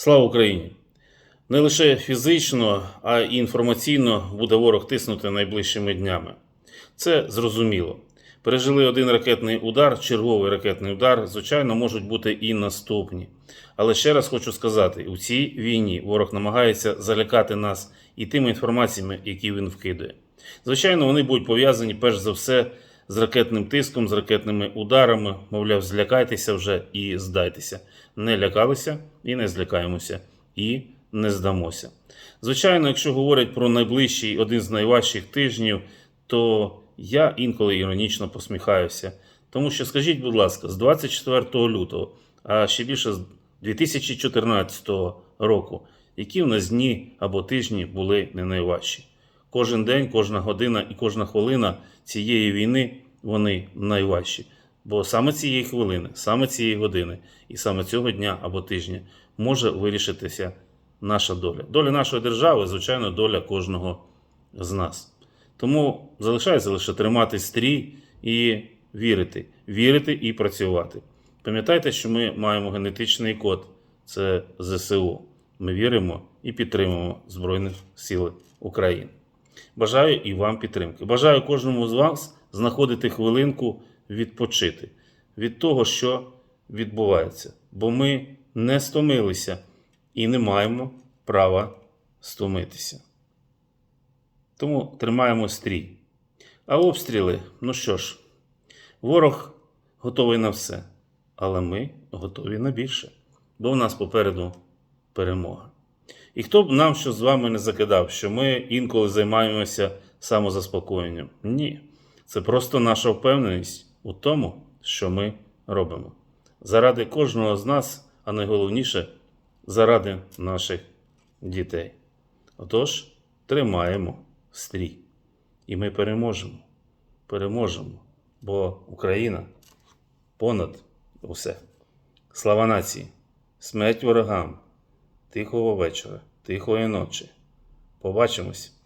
Слава Україні! Не лише фізично, а й інформаційно буде ворог тиснути найближчими днями. Це зрозуміло. Пережили один ракетний удар, черговий ракетний удар, звичайно, можуть бути і наступні. Але ще раз хочу сказати: у цій війні ворог намагається залякати нас і тими інформаціями, які він вкидає. Звичайно, вони будуть пов'язані перш за все з ракетним тиском, з ракетними ударами. Мовляв, злякайтеся вже і здайтеся. Не лякалися і не злякаємося, і не здамося. Звичайно, якщо говорять про найближчий один з найважчих тижнів, то я інколи іронічно посміхаюся. Тому що, скажіть, будь ласка, з 24 лютого, а ще більше з 2014 року, які в нас дні або тижні були не найважчі. Кожен день, кожна година і кожна хвилина цієї війни вони найважчі. Бо саме цієї хвилини, саме цієї години і саме цього дня або тижня може вирішитися наша доля. Доля нашої держави, звичайно, доля кожного з нас. Тому залишається лише тримати стрій і вірити, вірити і працювати. Пам'ятайте, що ми маємо генетичний код це ЗСУ. Ми віримо і підтримуємо Збройних сил України. Бажаю і вам підтримки. Бажаю кожному з вас знаходити хвилинку відпочити від того, що відбувається. Бо ми не стомилися і не маємо права стомитися. Тому тримаємо стрій. А обстріли, ну що ж, ворог готовий на все, але ми готові на більше, бо в нас попереду перемога. І хто б нам що з вами не закидав, що ми інколи займаємося самозаспокоєнням? Ні. Це просто наша впевненість у тому, що ми робимо. Заради кожного з нас, а найголовніше, заради наших дітей. Отож, тримаємо стрій. І ми переможемо. Переможемо. Бо Україна понад усе. Слава нації! Смерть ворогам! Тихого вечора, тихої ночі. Побачимось